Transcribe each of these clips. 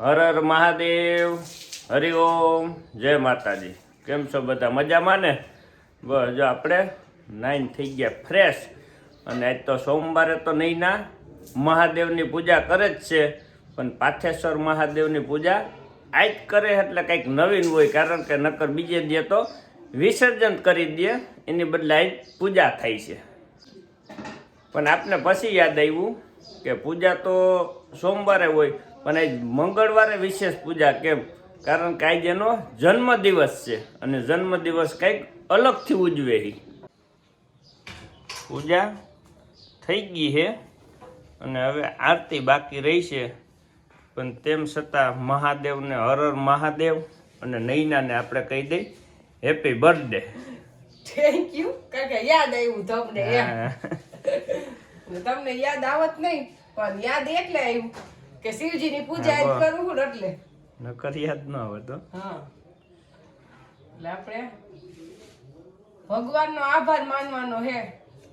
હર હર મહાદેવ. હરિઓમ જય માતાજી. કેમ છો બધા? મજામાં ને? બસ, જો આપણે નાઈન થઈ ગયા ફ્રેશ. અને આજ તો સોમવારે તો નહીં ના, મહાદેવની પૂજા કરે જ છે. પણ પાથેશ્વર મહાદેવની પૂજા આજ કરે એટલે કંઈક નવીન હોય. કારણ કે નકર બીજે દે તો વિસર્જન કરી દે. એની બદલે આજ પૂજા થાય છે. પણ આપને પછી યાદ આવ્યું કે પૂજા તો સોમવારે હોય પણ આજ મંગળવારે વિશેષ પૂજા કેમ? કારણ કે આજ એનો જન્મદિવસ છે અને જન્મદિવસ કંઈક અલગથી ઉજવે પૂજા થઈ ગઈ છે અને હવે આરતી બાકી રહી છે. પણ તેમ છતાં મહાદેવને હર હર મહાદેવ અને નૈનાને આપણે કહી દઈ હેપી બર્થડે થેન્ક યુ કારણ કે યાદ આવ્યું તમને તમને યાદ આવત નહીં પણ યાદ એટલે આવ્યું. કે શિવજીની પૂજા જ કરું હું એટલે. નકર યાદ ન આવે તો. હા. એટલે આપણે ભગવાનનો આભાર માનવાનો હે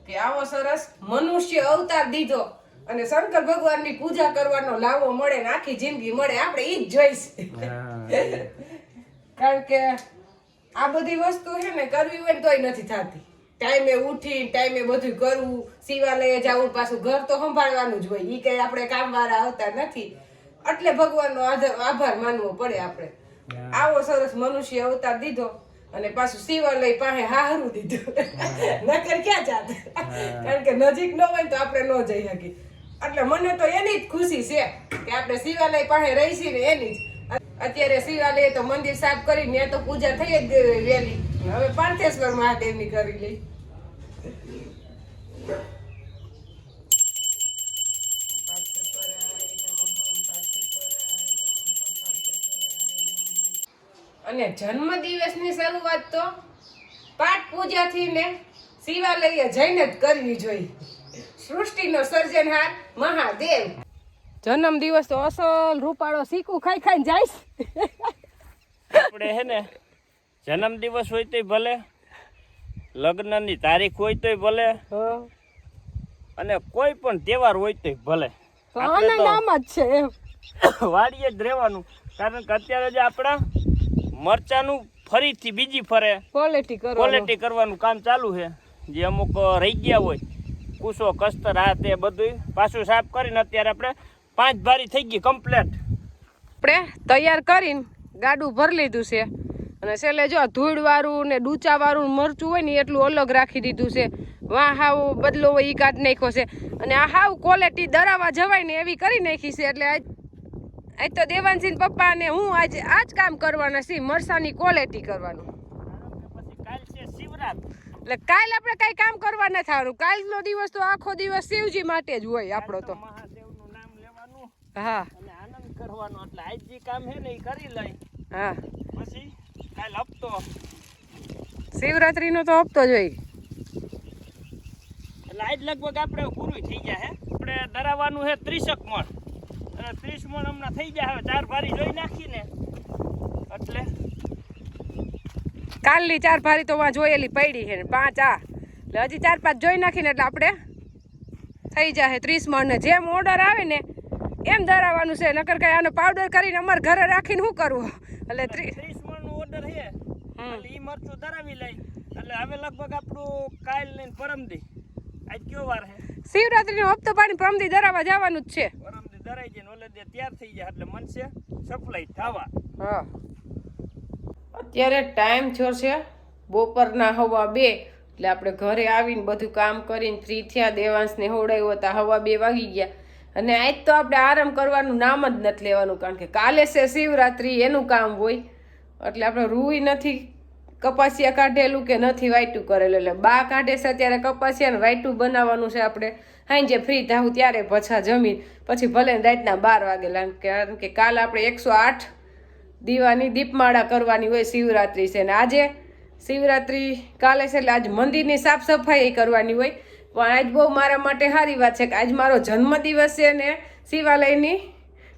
કે આવો સરસ મનુષ્ય અવતાર દીધો અને શંકર ભગવાનની પૂજા કરવાનો લાવો મળે ને આખી જિંદગી મળે આપણે ઈ જ જોઈશે. કારણ કે આ બધી વસ્તુ છે ને કરવી હોય તોય નથી થતી. ટાઈમે ઉઠી ટાઈમે બધું કરવું શિવાલયે જવું પાછું ઘર તો સંભાળવાનું જ હોય. ઈ કઈ આપણે કામવાળા આવતા નથી. એટલે ભગવાનનો આભાર માનવો પડે આપણે. આવો સરસ મનુષ્ય અવતાર દીધો અને પાછું શિવાલય પાસે હાહરું દીધું. નકર ક્યાં જાત? કારણ કે નજીક ન હોય તો આપણે ન જઈ શકીએ. એટલે મને તો એની જ ખુશી છે કે આપણે શિવાલય પાસે રહીશી ને એની જ. અત્યારે શિવાલય તો મંદિર સાફ કરી ત્યાં તો પૂજા થઈ જ વેલી વહેલી. હવે પાર્થેશ્વર મહાદેવની કરી લઈ. અને જન્મ દિવસની શરૂઆત તો પાઠ પૂજાથી ને શિવાલય જઈને જ કરવી જોઈએ. સૃષ્ટિનો સર્જનહાર મહાદેવ. જન્મ દિવસ તો અસલ રૂપાળો શીકું ખાઈ ખાઈ જાય. આપણે હે ને જન્મદિવસ હોય તોય ભલે લગ્નની તારીખ હોય તોય ભલે અને કોઈ પણ તહેવાર હોય તોય ભલે. જ છે એમ. વાડીએ જ રહેવાનું કારણ કે અત્યારે જે આપણા મરચાનું ફરીથી બીજી ફરે. ક્વોલિટી ક્વોલિટી કરવાનું કામ ચાલુ છે. જે અમુક રહી ગયા હોય કુસો કસ્તર આ તે બધું પાછું સાફ કરીને અત્યારે આપણે પાંચ ભારી થઈ ગઈ કમ્પ્લેટ આપણે તૈયાર કરીને ગાડું ભરી લીધું છે. અને છેલ્લે જો ધૂળવાળું ને ડૂચાવાળું મરચું હોય ને એટલું અલગ રાખી દીધું છે. વાહ હાવ બદલો હોય એ કાઢ નાખ્યો છે. અને આ હાવ ક્વોલિટી દરાવા જવાય ને એવી કરી નાખી છે એટલે આજ આજ તો દેવાનસિંહ પપ્પા ને હું આજે આ જ કામ કરવાના છીએ મરસાની ક્વોલિટી કરવાનું. પછી કાલ છે શિવરાત એટલે કાલ આપણે કઈ કામ કરવા નથી થવાનું. કાલનો દિવસ તો આખો દિવસ શિવજી માટે જ હોય આપણો તો. મહાદેવનું નામ લેવાનું. હા. કરવાનો એટલે આજ જે કામ છે ને એ કરી લઈ. હા. પછી કાલ હપ્તો. શિવરાત્રીનો તો હપ્તો જ હોય. એટલે આજ લગભગ આપણે પૂરું થઈ જાય હે. આપણે ધરાવવાનું છે ત્રીસક મણ. અને ત્રીસ મણ હમણાં થઈ જાય હવે ચાર ભારી જોઈ નાખીને. એટલે કાલની ચાર ભારી તો વાં જોયેલી પડી છે ને પાંચ આ. એટલે હજી ચાર પાંચ જોઈ નાખીને એટલે આપણે થઈ જાય ત્રીસ મણને જેમ ઓર્ડર આવે ને એમ ધરાવવાનું છે. નકર કઈ આનો પાવડર કરીને અમારે ઘરે રાખીને શું કરવું? એટલે ત્રીસ ત્રીસ મણનું ઓર્ડર છે એટલે ઈ મરચું ધરાવી લઈ. એટલે હવે લગભગ આપણું કાલ ને પરમદી. આજ કયો વાર છે શિવરાત્રીનો હપ્તો પાણી પરમદી ધરાવા જવાનું જ છે. પરમદી ધરાઈ જાય ને ઓલે દે તૈયાર થઈ જાય એટલે મનશે સપ્લાય થવા. હા. અત્યારે ટાઈમ થયો છે બપોરના હવા બે. એટલે આપણે ઘરે આવીને બધું કામ કરીને ફ્રી થયા. દેવાંશને હોવડાવ્યો હતા હવા બે વાગી ગયા. અને આજ તો આપણે આરામ કરવાનું નામ જ નથી લેવાનું. કારણ કે કાલે છે શિવરાત્રિ એનું કામ હોય. એટલે આપણે રૂઈ નથી કપાસિયા કાઢેલું કે નથી વાઈટું કરેલું? એટલે બા કાઢે છે ત્યારે કપાસિયાને વાયટું બનાવવાનું છે આપણે. હાઈ ફ્રી થાવું ત્યારે પછા જમીન. પછી ભલે રાતના બાર વાગેલા કારણ કે કાલ આપણે એકસો આઠ દીવાની દીપમાળા કરવાની હોય શિવરાત્રી છે ને આજે. શિવરાત્રિ કાલે છે એટલે આજ મંદિરની સાફ સફાઈ કરવાની હોય. પણ આજ બહુ મારા માટે સારી વાત છે કે આજ મારો જન્મદિવસ છે ને શિવાલયની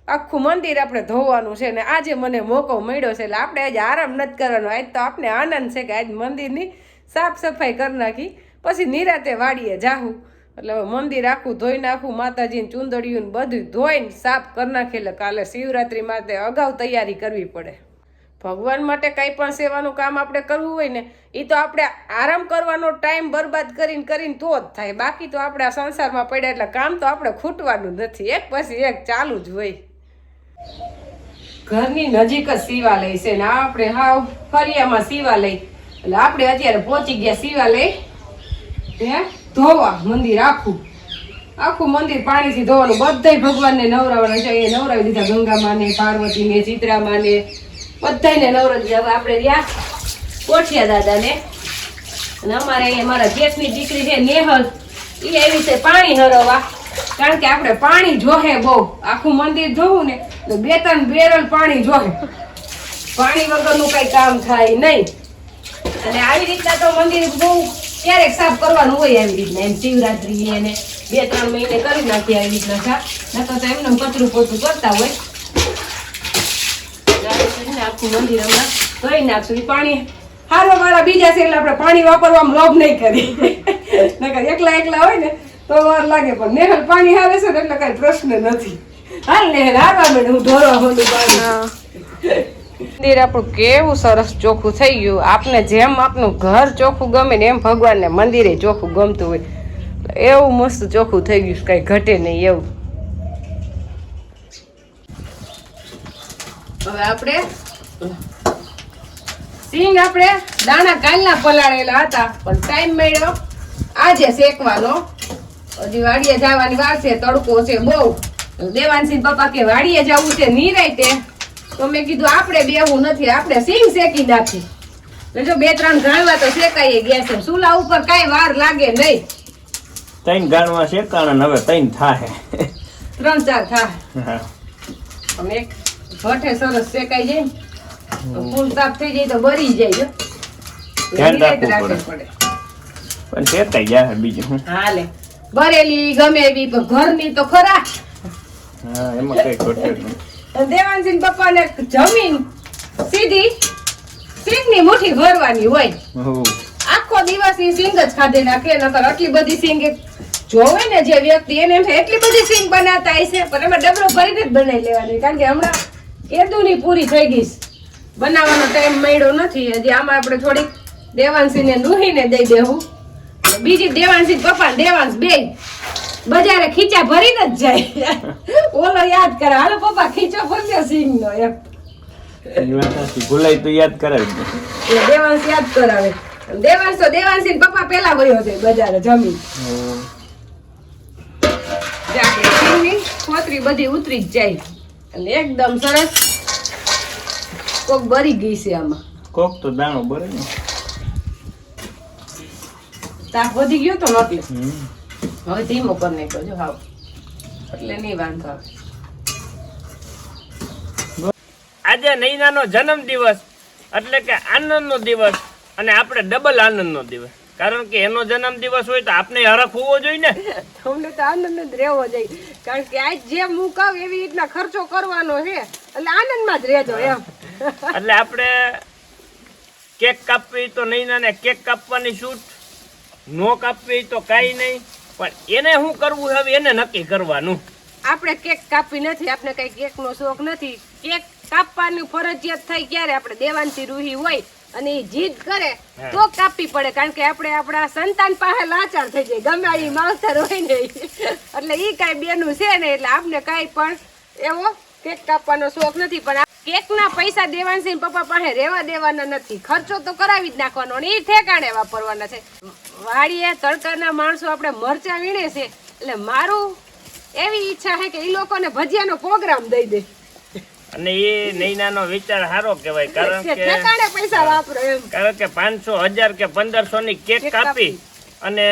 આખું મંદિર આપણે ધોવાનું છે ને આજે મને મોકો મળ્યો છે એટલે આપણે આજે આરામ નથી કરવાનો. આજ તો આપણે આનંદ છે કે આજ મંદિરની સાફ સફાઈ કરી નાખી. પછી નિરાતે વાડીએ જાહું. એટલે હવે મંદિર આખું ધોઈ નાખું, માતાજીને ચુંદડિયું બધું ધોઈને સાફ કરી નાખે. એટલે કાલે શિવરાત્રી માટે અગાઉ તૈયારી કરવી પડે. ભગવાન માટે કંઈ પણ સેવાનું કામ આપણે કરવું હોય ને એ તો આપણે આરામ કરવાનો ટાઈમ બરબાદ કરીને કરીને તો જ થાય. બાકી તો આપણે આ સંસારમાં પડ્યા એટલે કામ તો આપણે ખૂટવાનું નથી. એક પછી એક ચાલુ જ હોય. ઘરની નજીક જ શિવાલય છે ને આપણે હાવ ફરિયામાં શિવાલય. એટલે આપણે અત્યારે પહોંચી ગયા શિવાલય. હે? ધોવા, મંદિર આખું. આખું મંદિર પાણીથી ધોવાનું. બધાય ભગવાનને નવરાવવાના છે. એ નવરાવી દીધા ગંગામાને પાર્વતીને ચિત્રામાને બધાયને નવરાવી દીધા. આપણે રહ્યા કોઠિયા દાદાને. અને અમારે અહીંયા મારા જેઠની દીકરી છે, નેહલ. એ આવી છે પાણી હરવવા. કારણ કે આપણે પાણી જોહે બહુ. આખું મંદિર જોવું ને તો બે ત્રણ બેરલ પાણી જોહે. પાણી વગરનું કઈ કામ થાય નહીં. અને આવી રીતના તો મંદિર બહુ ક્યારેક સાફ કરવાનું હોય આવી રીતના. એમ શિવરાત્રી એને બે ત્રણ મહિને કરી નાખીએ આવી રીતના સાફ. નકર તો એમને કચરું પોતું કરતા હોય. આખું મંદિર હમણાં ધોઈ નાખશું. પાણી હારો મારા બીજા છે એટલે આપણે પાણી વાપરવામાં લોભ નહીં કરી નકર એકલા એકલા હોય ને તો વાર લાગે પણ નેહલ પાણી આવે છે ને એટલે કઈ પ્રશ્ન નથી. હાલ નેહલ આવવા મેળે હું ઢોરવા હોલું પાણી. મંદિર આપણું કેવું સરસ ચોખ્ખું થઈ ગયું. આપને જેમ આપનું ઘર ચોખ્ખું ગમે ને એમ ભગવાનને મંદિરે ચોખ્ખું ગમતું હોય. એવું મસ્ત ચોખ્ખું થઈ ગયું કઈ ઘટે નહીં એવું. હવે આપણે સિંગ આપણે દાણા કાલના પલાળેલા હતા પણ ટાઈમ મળ્યો. આજે શેકવાનો. હજી વાડીએ જવાની વાર છે તડકો છે બહુ. દેવાનસિંહ પપ્પા કે વાડીએ જવું છે નિરાયતે તો. મેં કીધું આપણે બેવું નથી આપણે સિંગ શેકી નાખી. જો બે ત્રણ ગાણવા તો શેકાઈ ગયા છે. ચૂલા ઉપર કાંઈ વાર લાગે નહીં. ત્રણ ગાણવા શેકાણ હવે ત્રણ થાય ત્રણ ચાર થાય અમે એક ભઠે સરસ શેકાઈ જાય. ફૂલ સાફ થઈ જાય તો બરી જાય જો. ધ્યાન રાખવું પડે. પણ શેકાઈ જાય બીજું હાલે. બરેલી ગમે એવી પણ ઘરની તો ખરા. એમાં કઈ ખોટે દેવાનસિંહ પપ્પાને જમીન સીધી સિંગની મુઠ્ઠી ભરવાની હોય. આખો દિવસ ઈ સિંગ જ ખાધે નાખે નકર આટલી બધી સિંગ જોવે ને જે વ્યક્તિ એને એમ એટલી બધી સિંગ બનાવતા હશે પણ એમાં ડબલો ભરીને જ બનાવી લેવાની કારણ કે હમણાં કેદુની પૂરી થઈ ગઈ બનાવવાનો ટાઈમ મળ્યો નથી હજી આમાં આપણે થોડીક દેવાંશીને નુહીને દઈ દેવું. બીજી દેવાંશી પપ્પા દેવાંશ બે. બજારે ખીચા ભરીને જ જાય. ઓલો યાદ કરે. હાલો પપ્પા ખીચો ભરજો સિંગ નો એમ. ભૂલાય તો યાદ કરાવી. દેવાંશ યાદ કરાવે. દેવાંશ તો દેવાંશી પપ્પા પેલા ગયો છે બજારે જમીન. હો. જે આપણે સિંગની ફોતરી બધી ઉતરી જ જાય. અને એકદમ સરસ. કોક બરી ગઈ છે આમાં. કોક તો દાણો બરે ને. તાપ વધી ગયો તો નોટલે. હવે ધીમો કરી નાખ્યો જો હાવ. એટલે નહીં વાંધો આવે. આજે નૈનાનો જન્મ દિવસ એટલે કે આનંદનો દિવસ અને આપણે ડબલ આનંદનો દિવસ. કારણ કે એનો જન્મ દિવસ હોય તો આપને હરખ હોવો જોઈએ ને. તમને તો આનંદ જ રહેવો જોઈએ. કારણ કે આજ જે હું કહું એવી રીતના ખર્ચો કરવાનો છે એટલે આનંદમાં જ રહેજો એમ. એટલે આપણે કેક કાપવી તો નૈનાને કેક કાપવાની છૂટ નો કાપવી તો કાંઈ નહીં પણ એને શું કરવું હવે? એને નક્કી કરવાનું. આપણે કેક કાપી નથી આપણે કઈ કેક નો શોખ નથી. કેક કાપવાની ફરજિયાત થાય ક્યારે? આપણે દેવાંતી રૂહી હોય અને એ જીદ કરે તો કાપવી પડે કારણ કે આપણે આપણા સંતાન પાસે લાચાર થઈ જાય. ગમે એ માવતર હોય ને એટલે એ કાંઈ બેનું છે ને એટલે આપણે કાંઈ પણ એવો કેક કાપવાનો શોખ નથી પણ કેકના પૈસા દેવાનસિંહ પપ્પા પાસે રહેવા દેવાના નથી. ખર્ચો તો કરાવી જ નાખવાનો અને એ ઠેકાણે વાપરવાના છે. વાડીએ તડકાના માણસો આપણે મરચા વીણે છે. એટલે મારું એવી ઈચ્છા છે કે એ લોકોને ભજીયાનો પ્રોગ્રામ દઈ દે. અને એ નૈનાનો વિચાર સારો કહેવાય કારણ કે પૈસા વાપરો એમ. કારણ કે પાંચસો હજાર કે પંદરસો ની કેક કેક કાપી. અને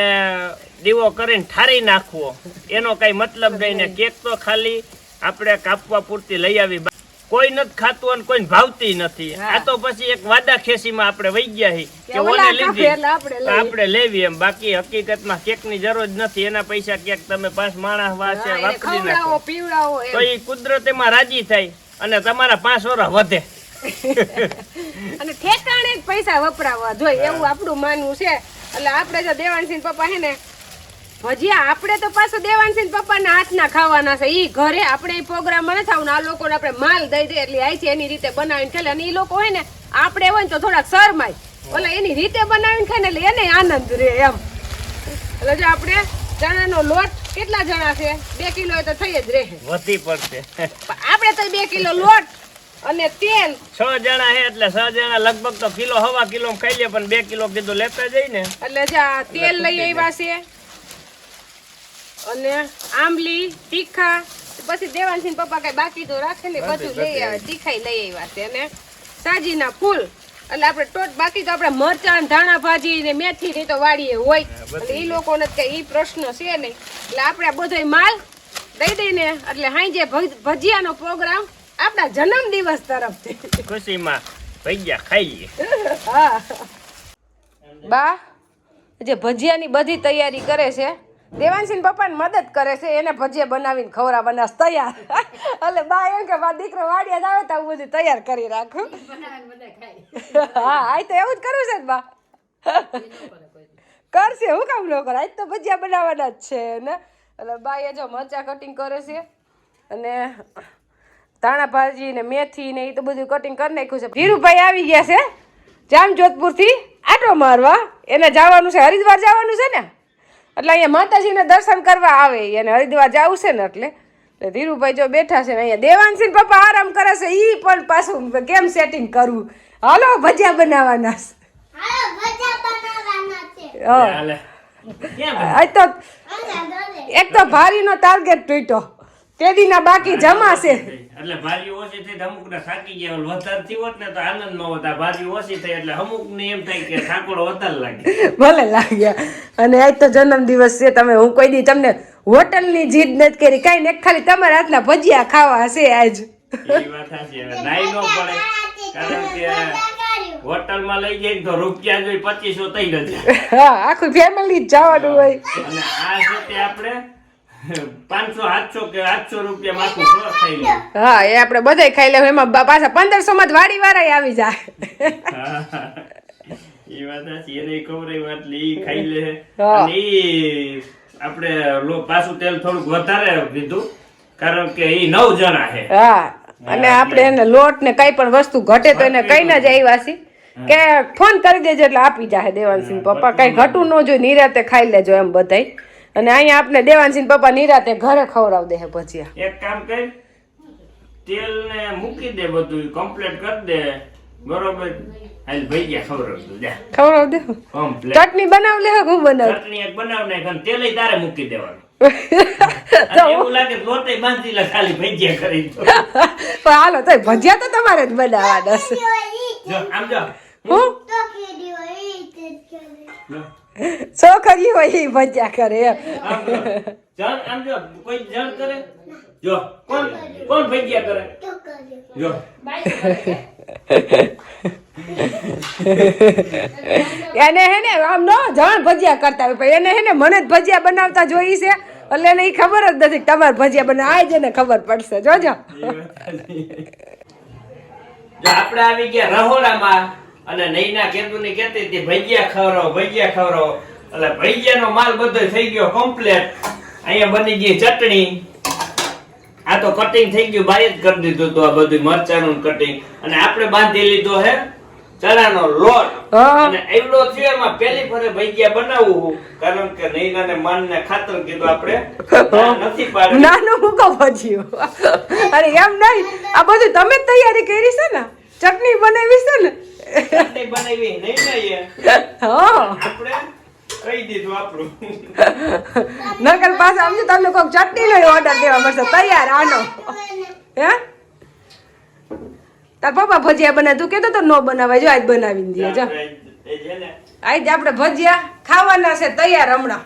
દીવો કરીને ઠારી નાખવો. એનો કઈ મતલબ નહીં ને કેક તો ખાલી આપણે કાપવા પૂરતી લઈ આવી. કોઈ નથી ખાતું અને કોઈ ભાવતી નથી. આ તો પછી એક વાદા ખેસીમાં આપણે વહી ગયા કે ઓને લીધી. આપણે લેવી એમ. બાકી હકીકતમાં કેકની જરૂર નથી. એના પૈસા કેક તમે પાંચ માણસ વાસે વાપરી નાખો. તો એ કુદરત એમાં રાજી થાય અને તમારા પાંચ વર્ષ વધે. અને ઠેકાણે પૈસા વપરાવા જોઈએ. એવું આપણું માનવું છે. એટલે આપણે જો દેવાનસિંહ પપ્પા હે ને ભજીયા આપણે તો પાછું દેવાનસિંહ પપ્પાના હાથના ખાવાના છે. ઈ ઘરે આપણે પ્રોગ્રામ ન થાવ આ લોકોને આપણે માલ દઈ દે એટલે આવી છે એની રીતે બનાવીને ખાય અને ઈ લોકો હોય ને આપણે હોય ને તો થોડાક શરમાય. ઓલા એની રીતે બનાવીને ખાય ને એટલે એને આનંદ રહે એમ. એટલે જો આપણે ચણાનો લોટ કેટલા જણા છે? બે કિલો તો થઈ જ રહે. વધી પડશે. આપણે તો બે કિલો લોટ અને તેલ. છ જણા હે એટલે છ જણા લગભગ તો કિલો હવા કિલો ખાઈ લે પણ બે કિલો કીધું લેતા જઈ ને. એટલે જે આ તેલ લઈ આવ્યા છે અને આંબલી તીખા પછી દેવાનસિંહ પપ્પા કઈ બાકી તો રાખે ને બધું લઈ આવે તીખાઈ લઈ આવ્યા છે. અને સાજીના ફૂલ એટલે આપણે ટોટ બાકી તો આપણે મરચાં ધાણા ભાજી ને મેથી ને તો વાડીએ હોય. એટલે એ લોકોને કઈ એ પ્રશ્ન છે નહીં. એટલે આપણે બધો માલ દઈ દઈને એટલે હાંજે ભજ- ભજીયાનો પ્રોગ્રામ આપણા જન્મ દિવસ તરફથી. ખુશીમાં ભજીયા ખાઈએ. હા. બા જે ભજીયાની બધી તૈયારી કરે છે દેવાંશી પપ્પાને મદદ કરે છે એને ભજીયા બનાવીને ખવડાવવાના બનાસ તૈયાર. એટલે બા એમ કે બા દીકરો વાડિયા જ આવે તો હું બધું તૈયાર કરી રાખું. હા આજ તો એવું જ કરવું છે ને બા. કરશે હું કામ ન કરે? આજ તો ભજીયા બનાવવાના જ છે ને? એટલે બા એ જો મરચા કટિંગ કરે છે અને ધાણા ભાજી ને મેથી ને એ તો બધું કટિંગ કરી નાખ્યું છે. ધીરુભાઈ આવી ગયા છે જામજોધપુરથી આટો મારવા. એને જવાનું છે હરિદ્વાર જવાનું છે ને? એટલે અહીંયા માતાજીને દર્શન કરવા આવે એને હરિદ્વાર જવું છે ને એટલે. એટલે ધીરુભાઈ જો બેઠા છે ને અહીંયા દેવાનસિંહ પપ્પા આરામ કરે છે એ પણ પાછું કેમ સેટિંગ કરવું હાલો ભજીયા બનાવવાના છે. હાલો ભજા બનાવવાના છે. હા. હાલે. તો એક તો ભારીનો ટાર્ગેટ તૂટ્યો. તે દિના બાકી જમાશે. એટલે ભાજી ઓછી થઈ અમુક ને થાકી ગયા વધારે થી હોત ને તો આનંદ ન હોત ભાજી ઓછી થઈ એટલે અમુક ને એમ થાય કે ઠાકોર વધારે લાગે. ભલે લાગ્યા. અને આજ તો જન્મ દિવસ છે તમે હું કોઈ દી તમને હોટલની જીદ નથી કરી. કઈ ને ખાલી તમારા હાથના ભજીયા ખાવા હશે આજ. એ વાત સાચી. હવે નાઈ ન પડે. કારણ કે હોટલ હોટલમાં લઈ જાય તો રૂપિયા જોઈ પચીસો થઈ જશે. હા આખું ફેમિલી જ જવાનું હોય. અને આ છે તે આપણે હા એ આપણે બધાય ખાઈ લેવું એમાં પાછા પંદરસો માં વાડી વાળા આવી જાય. એ વાત સાચી એને ખબર એ વાત લે ખાઈ લે. અને આપણે પાછું તેલ થોડુંક વધારે દીધું કારણ કે એ નવ જણા છે. હા અને આપણે એને લોટ ને કઈ પણ વસ્તુ ઘટે તો એને કઈ ના જ વાસી કે ફોન કરી દેજો એટલે આપી જાહે દેવાનસિંહ પપ્પા. કઈ ઘટું ન જોઈએ નિરાતે ખાઈ લેજો એમ બધાય. અને અહીંયા આપણે દેવાનસિંહ પપ્પા નિરાતે ઘરે ખવડાવ દે ભજીયા. એક કામ કર તેલ ને મૂકી દે બધું કમ્પ્લીટ કરી દે. બરોબર? હાલ ભાઈ ગયા ખબર હતું જા. ખવડાવ દે કમ્પ્લીટ ચટણી બનાવ લે હું બનાવ. ચટણી એક બનાવ નાખ અને તેલ તારે મૂકી દેવાનું. ભજીયા દો. હાલો તો ભજીયા તો તમારે જ બનાવવાના છે. આમ જો. હું? એ છોકરી હોય એ ભજીયા કરે જણ આમ જો કોઈ જણ કરે? જો કોણ કોણ ભજ્યા કરે? જો. એને હે ને આમ નો જાણ ભજીયા કરતા હોય એને હે ને મને જ ભજીયા બનાવતા જોઈ છે. એટલે એને ઈ ખબર જ નથી તમારે ભજીયા બનાવે આ જ એને ખબર પડશે. જોજો આપણે આવી ગયા રહોડામાં. અને નૈના કેતુની કહેતી હતી ભજીયા ખવડાવો ભજીયા ખવડાવો. એટલે ભજીયાનો માલ બધો થઈ ગયો કમ્પ્લેટ અહીંયા બની ગઈ ચટણી. આ તો કટિંગ થઈ ગયું બાય જ કરી દીધું તો આ બધું મરચાનું કટિંગ અને આપણે બાંધી લીધો હે ચણાનો લોટ. અને એવડો થયો એમાં પેલી ફરે ભજીયા બનાવવું કારણ કે નૈનાને માનને ખાતર કીધું આપણે. નથી પાડે નાનું મૂકો ભજીયો. અરે એમ નહીં. આ બધું તમે તૈયારી કરી છે ને? ચટણી બનાવી છે ને? બનાવી નૈનાએ હા. આપણે નકર પાસે આવજો તો તમને કોઈક ચટણીનો ઓર્ડર દેવા મળશે. તૈયાર આનો. હે? તાર પપ્પા ભજીયા બનાવે તું કેતો તો નો બનાવાય. જો આજ બનાવીને દે જો. આજ આપણે ભજીયા ખાવાના છે તૈયાર હમણાં.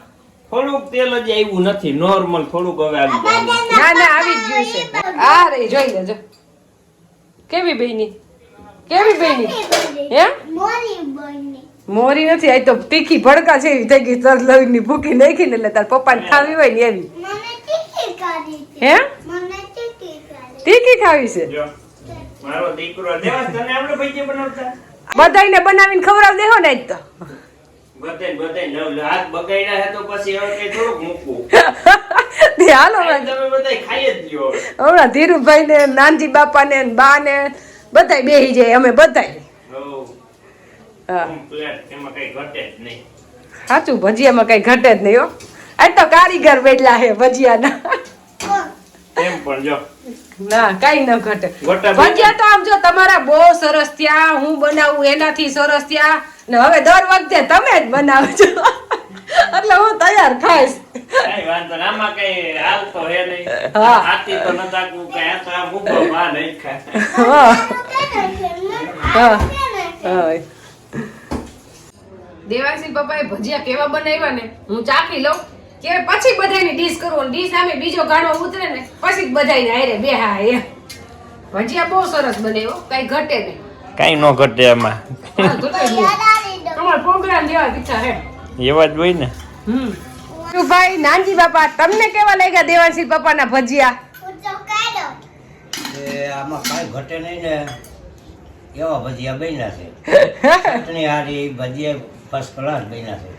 થોડુંક તેલ જ આવ્યું નથી. નોર્મલ થોડુંક હવે આવી ના ના આવી જ ગયું છે. આ રે જોઈ લેજો. કેવી બેની? કેવી બની? હે? મોરી નથી આ તો તીખી ભડકા છે એવી થઈ ગઈ તર લવિંગની ભૂકી નાખીને એટલે તાર પપ્પાને ખાવી હોય ને એવી. હે? મને ટીકી કરી તીખી ખાવી છે? બધાને મારો દીકરો દેવાસ તને આપણે ભજીયા બનાવતા? બધાયને બનાવીને ખવડાવ દેહો ને આજ તો. હાલો તમે બધા ખાઈ જ હમણાં ધીરુભાઈ ને નાનજી બાપા ને બા ને બધાય બેહી જાય અમે બધાય. સાચું ભજીયામાં કઈ ઘટે જ નહીં હો. આ તો કારીગર બેઠલા હે ભજીયાના. એમ પણ જો. ના કઈ ન ઘટે. ભજીયા તો આમ જો તમારા બહુ સરસ થયા હું બનાવું એનાથી સરસ થયા. ને હવે દર વખતે તમે જ બનાવજો. એટલે હું તૈયાર ખાઈશ કઈ વાંધો ના આમાં કઈ હાલ તો હે નહીં. હા. હાથી તો ન તાકવું કે આ તો આમ ઊભો માં નહીં ખાય. હા. હા. હા. હા પપ્પાએ ભજીયા કેવા બનાવ્યા ને? હું ચાખી લઉં. કે પછી બધાની ડીશ કરું ડીશ સામે બીજો ગાણો ઉતરે ને પછી બધાને હારે બે હા એ ભજીયા બહુ સરસ બનાવ્યો કઈ ઘટે નહીં. કઈ ન ઘટે એમાં હા. તમારો પ્રોગ્રામ જેવા ઈચ્છા હે. એવા જ હોય ને? હમ. ભાઈ નાનજી બાપા તમને કેવા લાગ્યા દેવાંશી બાપાના ભજીયા? એ આમાં કાંઈ ઘટે નહીં ને. એવા ભજીયા બન્યા છે? ચટણી હારી ભજીયા ફર્સ્ટ ક્લાસ બન્યા છે.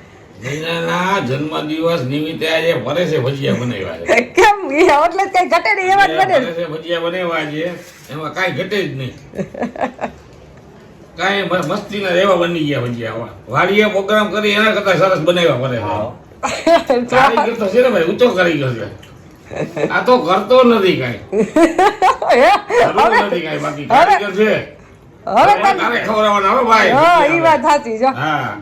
દૈનાના જન્મદિવસ નિમિત્તે આજે ફરે છે ભજીયા બનાવ્યા છે. કેમ? એટલે કઈ ઘટે નહીં એવા જ બને છે. ભજીયા બનાવ્યા છે. એમાં કાંઈ ઘટે જ નહીં. કાંઈ મસ્તીના રેવા બની ગયા ભજીયા વાડીએ પ્રોગ્રામ કરી એના કરતા સરસ બનાવ્યા કારીગર તો છે ને ભાઈ ઊંચો કારીગર છે. આ તો કરતો નથી કાંઈ. નથી કાંઈ બાકી. કારીગર છે. હવે તારે ખવડાવવાના હવે ભાઈ. હા એ વાત સાચી જો હા.